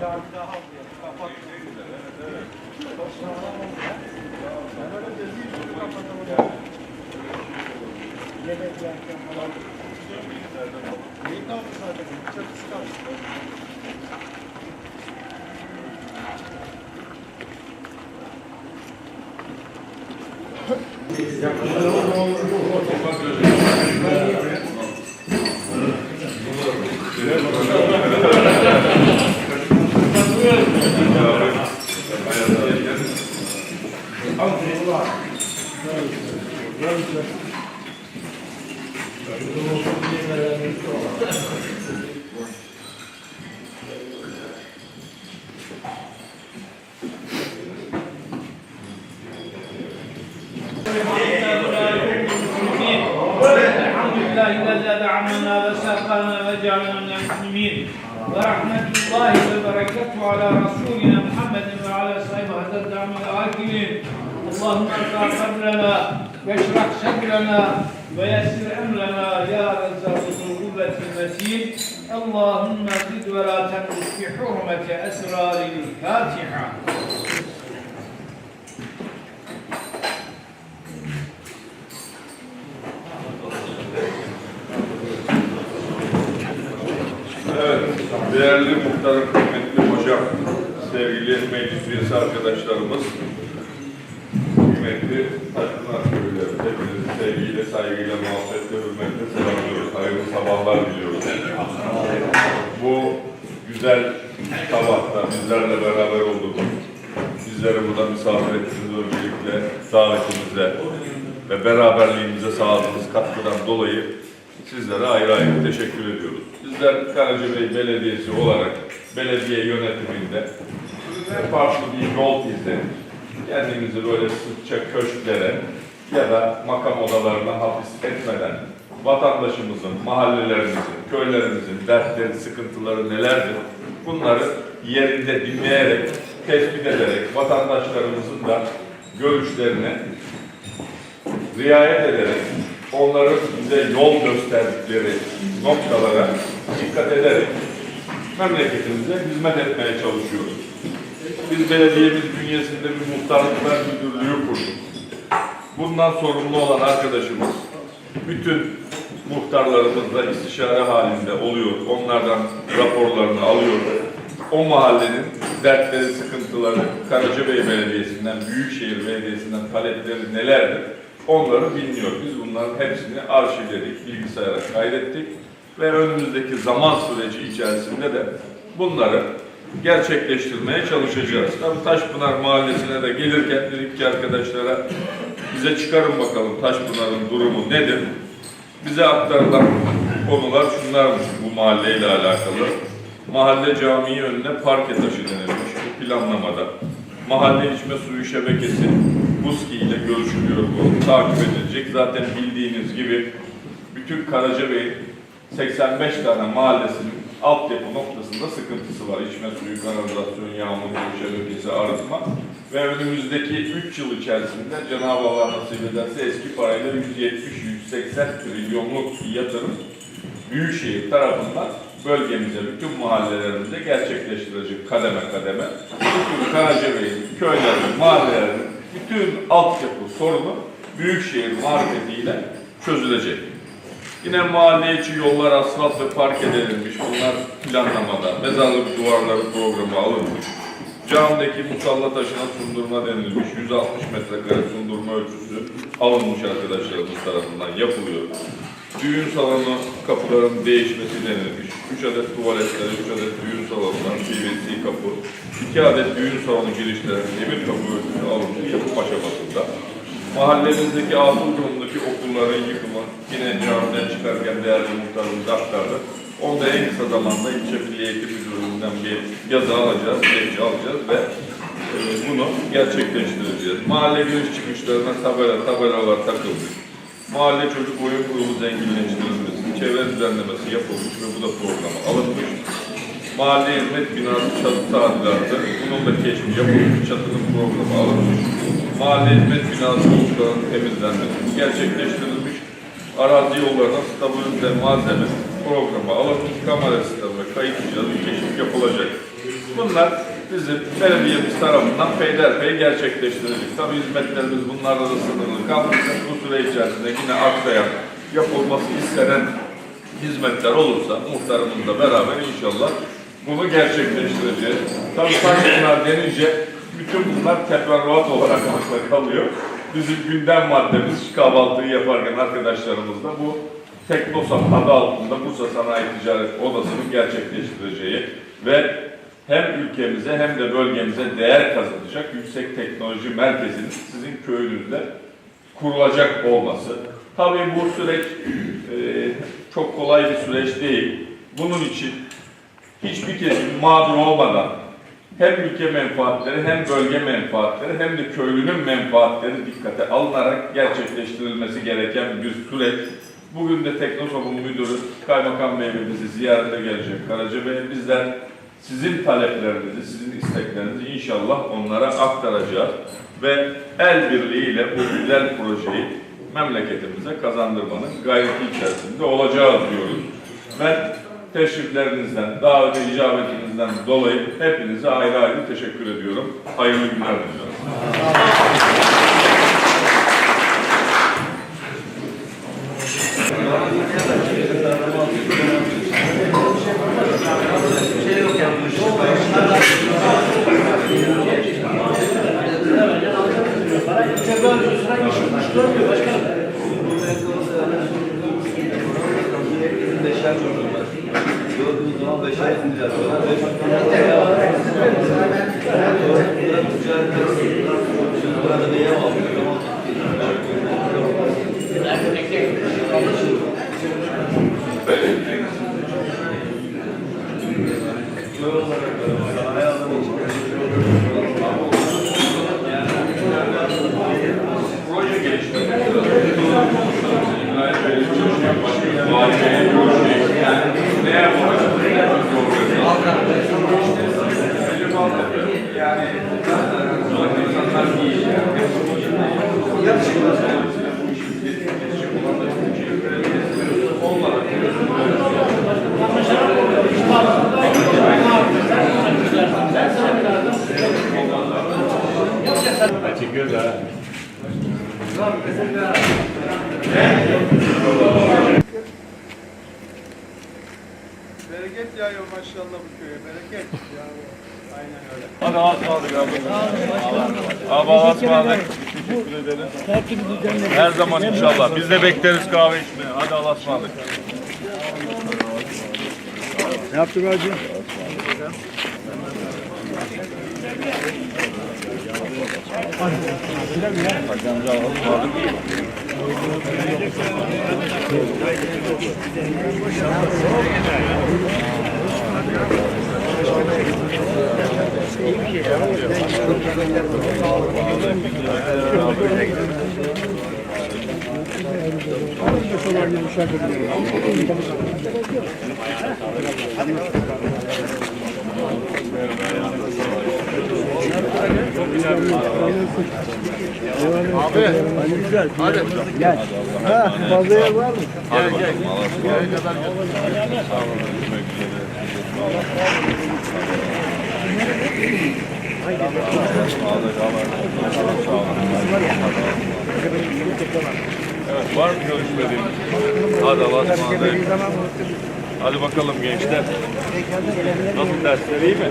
camide hal diye kapat. Yemek yerken falan. Neyin kaldı zaten? Çatısı kaldı. Yaklaşık الذي أدعمنا وساقنا وجعلنا من المسلمين ورحمة الله وبركاته على رسولنا محمد وعلى صحبه هذا الدعم العاقلين اللهم ارفع قبرنا واشرح صدرنا ويسر امرنا يا رزاق ذو القوة المتين اللهم زد ولا تنقص بحرمة اسرار الفاتحة Evet, değerli muhtarım, kıymetli hocam, sevgili meclis üyesi arkadaşlarımız, kıymetli Taşpınar Köyleri, hepinizi sevgiyle, saygıyla, muhabbetle, hürmetle selamlıyoruz. Hayırlı sabahlar diliyoruz. Bu güzel sabahta bizlerle beraber olduğumuz, bizleri burada misafir ettiğiniz öncelikle davetimize ve beraberliğimize sağladığınız katkıdan dolayı sizlere ayrı ayrı teşekkür ediyoruz. Bizler Karacabey Belediyesi olarak belediye yönetiminde farklı bir yol izledik. Kendimizi böyle sıkça köşklere ya da makam odalarına hapis etmeden vatandaşımızın, mahallelerimizin, köylerimizin dertleri, sıkıntıları nelerdir? Bunları yerinde dinleyerek, tespit ederek vatandaşlarımızın da görüşlerine riayet ederek onların bize yol gösterdikleri noktalara dikkat ederek memleketimize hizmet etmeye çalışıyoruz. Biz belediyemiz bünyesinde bir muhtarlıklar müdürlüğü kurduk. Bundan sorumlu olan arkadaşımız bütün muhtarlarımızla istişare halinde oluyor. Onlardan raporlarını alıyor. O mahallenin dertleri, sıkıntıları, Karacabey Belediyesi'nden, Büyükşehir Belediyesi'nden talepleri nelerdir? Onları dinliyor. Biz bunların hepsini arşivledik, bilgisayara kaydettik ve önümüzdeki zaman süreci içerisinde de bunları gerçekleştirmeye çalışacağız. Tabii Taşpınar Mahallesi'ne de gelirken dedik ki arkadaşlara bize çıkarın bakalım Taşpınar'ın durumu nedir? Bize aktarılan konular şunlarmış bu mahalleyle alakalı. Mahalle camii önüne parke taşı denilmiş bu planlamada. Mahalle içme suyu şebekesi BUSKİ ile görüşülüyor bu. Takip edilecek. Zaten bildiğiniz gibi bütün Karacabey'in 85 tane mahallesinin altyapı noktasında sıkıntısı var. İçme suyu, kanalizasyon, yağmur şebekesi, arıtma. Ve önümüzdeki 3 yıl içerisinde Cenab-ı Allah nasip ederse eski parayla 170-180 trilyonluk yatırım Büyükşehir tarafından bölgemize, bütün mahallelerimize gerçekleştirecek kademe kademe. Bütün Karacabey'in, köylerin, mahallelerin bütün altyapı sorunu Büyükşehir marifetiyle çözülecek. Yine mahalle içi yollar asfalt ve park edilmiş. Bunlar planlamada. Mezarlık duvarları programı alınmış. Camdaki musalla taşına sundurma denilmiş. 160 metrekare sundurma ölçüsü alınmış arkadaşlarımız tarafından yapılıyor. Düğün salonu kapıların değişmesi denilmiş. 3 adet tuvaletler, 3 adet düğün salonları, PVC kapı, 2 adet düğün salonu girişlerinin demir kapı ölçüsü alınmış yapım aşamasında. Mahallemizdeki atıl durumdaki okulların yıkımı yine camiden çıkarken değerli muhtarımız aktardı. Onu da en kısa zamanda ilçe milli eğitim müdürlüğünden bir yazı alacağız, dilekçe alacağız ve e, bunu gerçekleştireceğiz. Mahalle giriş çıkışlarına tabela, tabelalar takılmış. Mahalle çocuk oyun kurulu zenginleştirilmesi, çevre düzenlemesi yapılmış ve bu da programa alınmış. Mahalle hizmet binası çatı tadilatı, bunun da keşfi yapılmış, çatının programı alınmış. Mahalle hizmet binası uçlarının temizlenmesi gerçekleştirilmiş. Arazi yollarına stabilize malzeme programı alınmış. Kamera sistemi ve kayıt cihazı keşif yapılacak. Bunlar bizim belediyemiz tarafından peyderpey gerçekleştirilecek. Tabii hizmetlerimiz bunlarla da sınırlı kalmayacak. Bu süre içerisinde yine aksayan, yapılması istenen hizmetler olursa muhtarımızla beraber inşallah bunu gerçekleştireceğiz. Tabii bunlar denince bütün bunlar teferruat olarak kalıyor. Bizim gündem maddemiz kahvaltıyı yaparken arkadaşlarımızla bu Teknosat adı altında Bursa Sanayi Ticaret Odası'nın gerçekleştireceği ve hem ülkemize hem de bölgemize değer kazanacak yüksek teknoloji merkezinin sizin köyünüzde kurulacak olması. Tabii bu süreç e, çok kolay bir süreç değil. Bunun için hiçbir kesim mağdur olmadan hem ülke menfaatleri hem bölge menfaatleri hem de köylünün menfaatleri dikkate alınarak gerçekleştirilmesi gereken bir süreç. Bugün de Teknosop'un müdürü Kaymakam Bey bizi ziyarete gelecek Karaca Bey. Bizler sizin taleplerinizi, sizin isteklerinizi inşallah onlara aktaracağız ve el birliğiyle bu güzel projeyi memleketimize kazandırmanın gayreti içerisinde olacağız diyoruz. Ben teşriflerinizden, davet icabetinizden dolayı hepinize ayrı ayrı teşekkür ediyorum. Hayırlı günler diliyorum. Burada Bereket yağıyor maşallah bu köye. Bereket. Aynen öyle. Hadi Allah'a ısmarladık abi. Abi Allah'a ısmarladık. Teşekkür ederim. Her zaman inşallah. Biz de bekleriz kahve içmeye. Hadi Allah'a ısmarladık. Ne yaptık hacı? Hadi bakalım. Fazla yer var mı? Gel gel. Gel kadar gel. Sağ olun. Evet, var mı görüşmediğiniz? Hadi Allah'a ısmarladık. Hadi bakalım gençler. Nasıl dersler iyi mi?